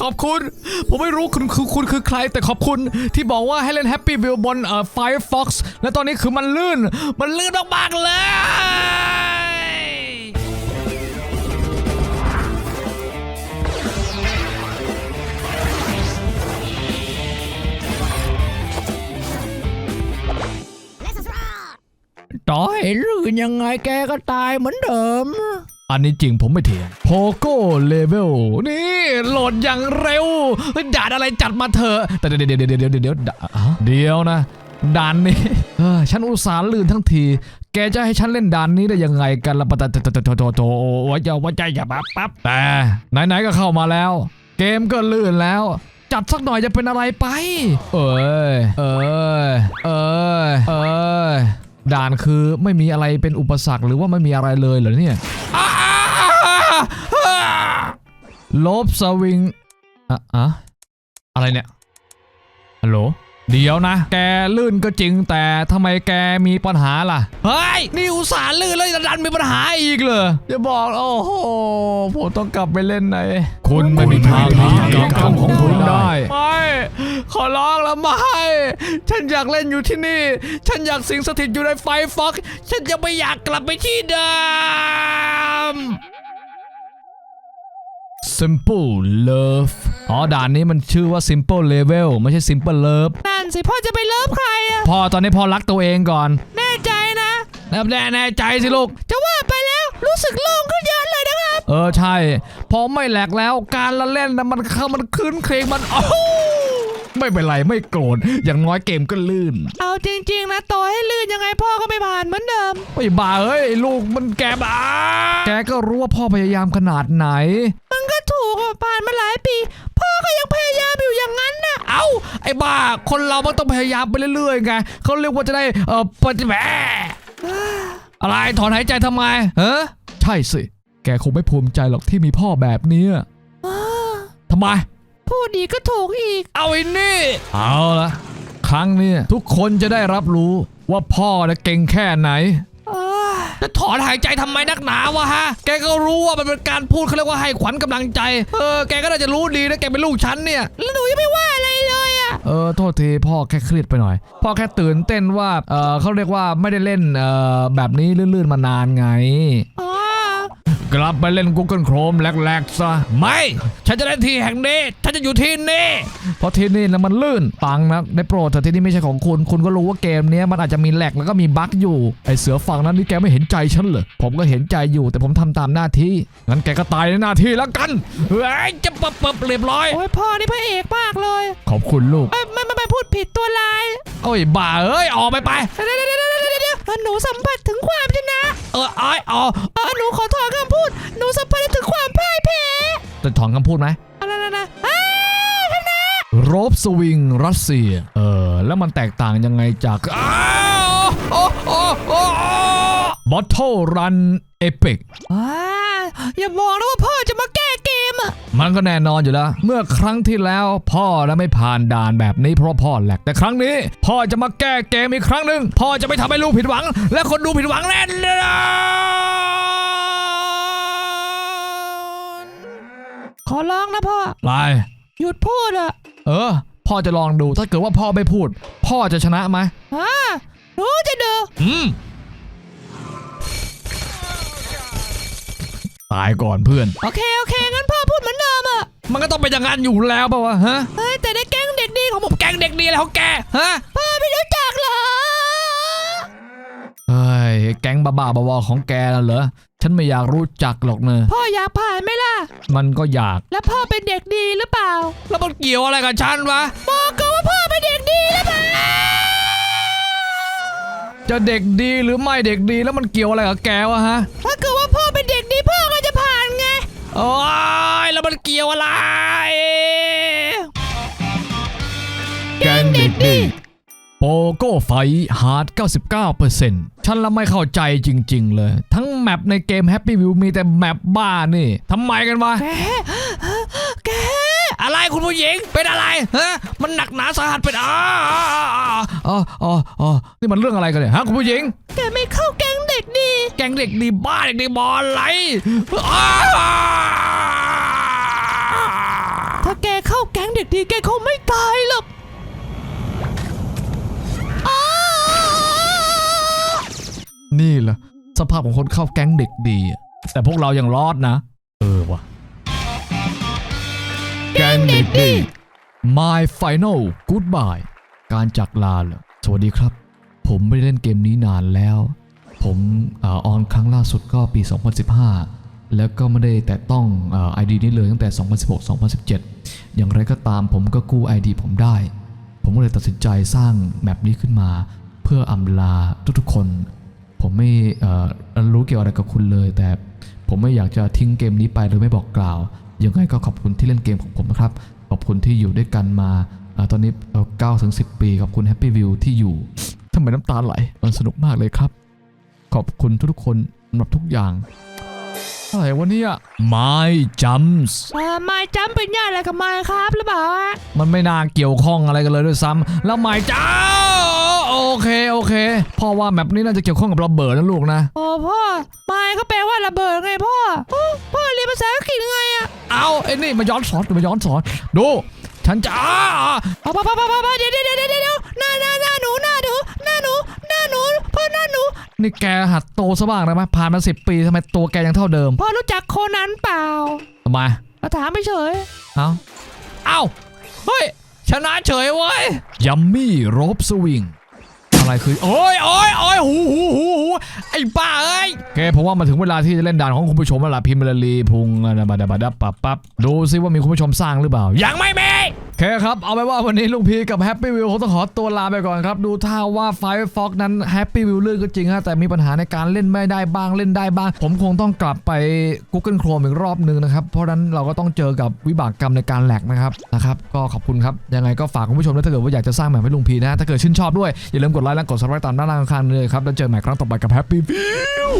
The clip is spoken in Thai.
ขอบคุณ ผมไม่รู้คุณคือคุณคือใคร แต่ขอบคุณที่บอกว่าให้เล่น Happy Wheel บนเอ่อ Firefox และตอนนี้คือมันลื่น มันลื่นมากๆเลยต่อให้ลื่นยังไงแกก็ตายเหมือนเดิม อันนี้จริงผมไม่เถียงโพโก้เลเวลนี่โหลดอย่างเร็วเฮ้ยด่านอะไรจัดมาเถอะแต่เดี๋ยวเดี๋ยวเดี๋ยวเดี๋ยวเดี๋ยวเดี๋ยวด่าอะเดี๋ยวนะด่านนี้เออฉันอุตส่าห์ลื่นทั้งที แกจะให้ฉันเล่นด่านนี้ได้ยังไงกันล่ะปะตะโตโตโตโตโตว่าจะว่าใจอย่าปั๊บปั๊บแต่ไหนๆก็เข้ามาแล้ว เกมก็ลื่นแล้ว จัดสักหน่อยจะเป็นอะไรไป เอ้ยเอ้ยเอ้ยเอ้ยด่านคือไม่มีอะไรเป็นอุปสรรคหรือว่าไม่มีอะไรเลยเหรอเนี่ยอ้า ลบสวิงอะอะอะไรเนี่ยฮัลโหลเดี๋ยวนะ แกลื่นก็จริงแต่ทำไมแกมีปัญหาล่ะ เฮ้ย นี่อุตส่าห์ลื่นแล้วดันมีปัญหาอีกเหรอจะบอก โอ้โห ผมต้องกลับไปเล่นไหน คุณไม่มีทางหนีกรรมของคุณได้ ไม่ ขอร้องแล้วไม่ ฉันอยากเล่นอยู่ที่นี่ ฉันอยากสิงสถิตอยู่ในไฟฟ็อก ฉันจะไม่อยากกลับไปที่เดิม Simple Love อ๋อด่านนี้มันชื่อว่า Simple Level ไม่ใช่ Simple Love นั่นสิพ่อจะไปเลิฟใครอะพ่อตอนนี้พ่อรักตัวเองก่อนแน่ใจนะแน่แน่แน่ใจสิลูก จะว่าไปแล้วรู้สึกโล่งขึ้นเยอะเลยนะครับ เออใช่ พอไม่แหลกแล้วการละเล่นนะมันเข้ามันคืนเครงมันโอ้โหไม่เป็นไรไม่โกรธอย่างน้อยเกมก็ลื่น เอาจริง ๆ นะต่อให้ลื่นยังไงพ่อก็ไม่ผ่านเหมือนเดิมไอ้บ้าเอ้ยไอ้ลูกมันแกบ้าแกก็รู้ว่าพ่อพยายามขนาดไหนมันก็ถูกอะผ่านมาหลายปี พ่อก็ยังพยายามอยู่อย่างนั้นน่ะเอ้าไอ้บ้าคนเรามันต้องพยายามไปเรื่อยๆไงเขาเรียกว่าจะได้เออปฏิแหมอะไรถอนหายใจทำไมเฮ้ใช่สิ แกคงไม่ภูมิใจหรอกที่มีพ่อแบบเนี้ยอ้าทำไมพูดดีก็ถูกอีก เอาไอ้นี่ เอาละครั้งเนี้ยทุกคนจะได้รับรู้ว่าพ่อน่ะเก่งแค่ไหนอ้า จะถอนหายใจทำไมนักหนาวะฮะ แกก็รู้ว่ามันเป็นการพูดเขาเรียกว่าให้ขวัญกำลังใจ เออ แกก็น่าจะรู้ดีนะแกเป็นลูกฉันเนี่ย แล้วหนูยังไม่ว่าอะไรเลยอะเออ โทษทีพ่อแค่เครียดไปหน่อย พ่อแค่ตื่นเต้นว่า เออเขาเรียกว่าไม่ได้เล่น เออแบบนี้ลื่นๆมานานไงอ๋อ กลับไปเล่น Google Chrome แลกๆซะ ไม่ ฉันจะเล่นที่แห่งนี้ ฉันจะอยู่ที่นี่ เพราะที่นี่นะมันลื่นปังนะได้โปรดแต่ที่นี่ไม่ใช่ของคุณ คุณก็รู้ว่าเกมเนี้ยมันอาจจะมีแหลกแล้วก็มีบั๊กอยู่ ไอเสือฝั่งนั้นนี่แกไม่เห็นใจฉันเหรอ ผมก็เห็นใจอยู่แต่ผมทำตามหน้าที่ งั้นแกก็ตายในหน้าที่แล้วกัน เฮ้ย จะปับปับเรียบร้อย โอ้ยพ่อนี่พระเอกมากเลย ขอบคุณลูกเอ้ยไม่ไม่ไม่พูดผิดตัวลายโอ้ยบ้าเอ้ยออกไปไปเดี๋ยวเดี๋ยวเดี๋ยวเดี๋ยวเดี๋ยวหนูสัมผัสถึงความชนะ เออไอ้อยอ๋อ ถอนคำพูดไหมอะไรนะนะอ้าชนะโรบสวิงรัสเซีย เออ แล้วมันแตกต่างยังไงจากอ้าวโอ้โอ้โอ้บอทเทิลรันเอพิกว้าอย่าบอกนะว่าพ่อจะมาแก้เกมอะมันก็แน่นอนอยู่แล้ว เมื่อครั้งที่แล้วพ่อนะไม่ผ่านด่านแบบนี้เพราะพ่อแหลกแต่ครั้งนี้ พ่อจะมาแก้เกมอีกครั้งหนึ่งพ่อจะไม่ทำให้ลูกผิดหวัง และคนดูผิดหวังแน่นอน ขอร้องนะพ่อไรหยุดพูดอะเออ พ่อจะลองดู ถ้าเกิดว่าพ่อไม่พูด พ่อจะชนะไหมฮะหนูจะดูอืม ตายก่อนเพื่อน โอเคโอเค งั้นพ่อพูดเหมือนเดิมอะมันก็ต้องเป็นอย่างนั้นอยู่แล้วป่าวะฮะ เฮ้ยแต่ในแก๊งเด็กดีของผมแกงเด็กดีอะไรของแก ฮะ พ่อไม่รู้จักเหรอ เฮ้ย แก๊งบ้าๆบอๆของแกน่ะเหรอ ฉันไม่อยากรู้จักหรอกเนอะพ่ออยากผ่านไหมล่ะ มันก็อยาก แล้วพ่อเป็นเด็กดีหรือเปล่า แล้วมันเกี่ยวอะไรกับฉันวะ บอกก็ว่าพ่อเป็นเด็กดีหรือเปล่า จะเด็กดีหรือไม่เด็กดีแล้วมันเกี่ยวอะไรกับแกวะฮะ ถ้าเกิดว่าพ่อเป็นเด็กดีพ่อก็จะผ่านไง โอ้ยแล้วมันเกี่ยวอะไร แกงเด็กดี โปโก้ไฟฮาร์ด 99%ฉันละไม่เข้าใจจริง ๆ เลย ทั้งแมปในเกม Happy View มีแต่แมปบ้านี่ทำไมกันวะ แก แก อะไรคุณผู้หญิง เป็นอะไรฮะมันหนักหนาสาหัสเป็นอ้าอ๋ออ๋ออ๋อนี่มันเรื่องอะไรกันเนี่ยฮะคุณผู้หญิง แกไม่เข้าแก๊งเด็กดี แกงเด็กดีบ้าเด็กดีบอลอะไรอ้าถ้าด็กดีแกคงไม่ตายหรอกอ้า นี่แหละสภาพของคนเข้าแก๊งเด็กดีอะแต่พวกเรายังรอดนะ เออวะแก๊งเด็กดี My Final Goodbye การจากลาเหรอสวัสดีครับ ผมไม่ได้เล่นเกมนี้นานแล้ว ผมอาออนครั้งล่าสุดก็ปี 2015 แล้วก็ไม่ได้แตะต้องไอดีนี้เลยตั้งแต่ 2016-2017 อย่างไรก็ตามผมก็กู้ ID ผมได้ ผมก็เลยตัดสินใจสร้างแมปนี้ขึ้นมา เพื่ออำลาทุกๆคน ผมไม่เอ่อรู้เกี่ยวอะไรกับคุณเลย แต่ผมไม่อยากจะทิ้งเกมนี้ไปโดยไม่บอกกล่าว ยังไงก็ขอบคุณที่เล่นเกมของผมนะครับ ขอบคุณที่อยู่ด้วยกันมาเอ่อตอนนี้เก้าถึงสิปีขอบคุณ Happy View ที่อยู่ทำไมน้ำตาไหลมันสนุกมากเลยครับ ขอบคุณทุกๆคนสำหรับทุกอย่างอะไรวะเนี่ย My Jumps เอ่อไม้จำเป็นญาติอะไรกับไม้ครับหรือเปล่าฮะมันไม่น่าเกี่ยวข้องอะไรกันเลยด้วยซ้ำแล้ว My จ้า โอเคโอเคพ่อว่าแมปนี้น่าจะเกี่ยวข้องกับระเบิดนะลูกนะ โอ้พ่อไม้ก็แปลว่าระเบิดไงพ่อโอ้พ่อเรียนภาษาอังกฤษไงอะเอาไอ้นี่มาย้อนสอนมาย้อนสอนดู ฉันจะอ้าพ่อพ่อพ่อพ่อพ่อเดี๋ยวเดี๋ยวเดี๋ยวเดี๋ยวหน้าหน้าหน้าหนูหน้าหนูหน้าหนูหน้าหนูพ่อหน้าหนูนี่แกหัดโตซะบ้างได้ไหมผ่านมาสิปีทำไมตัวแกยังเท่าเดิมพ่อรู้จักโคนันเปล่าทำไมมาถามไปเฉยเอาเอาเฮ้ยชนะเฉยเว้ยยัมมี่โรบสวิง อะไรคือโอ้ยโอ้ยโอ้ยหูหูหูหูไอ้บ้าเอ้ยโอเคผมว่ามาถึงเวลาที่จะเล่นด่านของคุณผู้ชมแล้วล่ะพิมพ์ละลีพุงนะบาดาบาดปับปับดูซิว่ามีคุณผู้ชมสร้างหรือเปล่ายังไม่มี โอเคครับ เอาไปนว่าวันนี้ลุงพีกับแฮปปี้วิวคงต้องขอตัวลาไปก่อนครับ ดูท่าว่าไฟฟ็อกนั้นแฮปปี้วิวลื่นก็จริงฮะแต่มีปัญหาในการเล่นไม่ได้บ้างเล่นได้บ้าง ผมคงต้องกลับไป Google Chrome อีกรอบนึงนะครับ เพราะฉะนั้นเราก็ต้องเจอกับวิบากกรรมในการแหลกนะครับนะครับก็ขอบคุณครับ ยังไงก็ฝากคุณผู้ชมด้วยถ้าเกิดว่าอยากจะสร้างแบบให้ลุงพีนะถ้าเกิดชื่นชอบด้วยอย่าลืมกดไลค์และกด subscribe ตามด้านล่างข้างเลยครับแล้วเจอกันใหม่ครั้งต่อไปกับ Happy View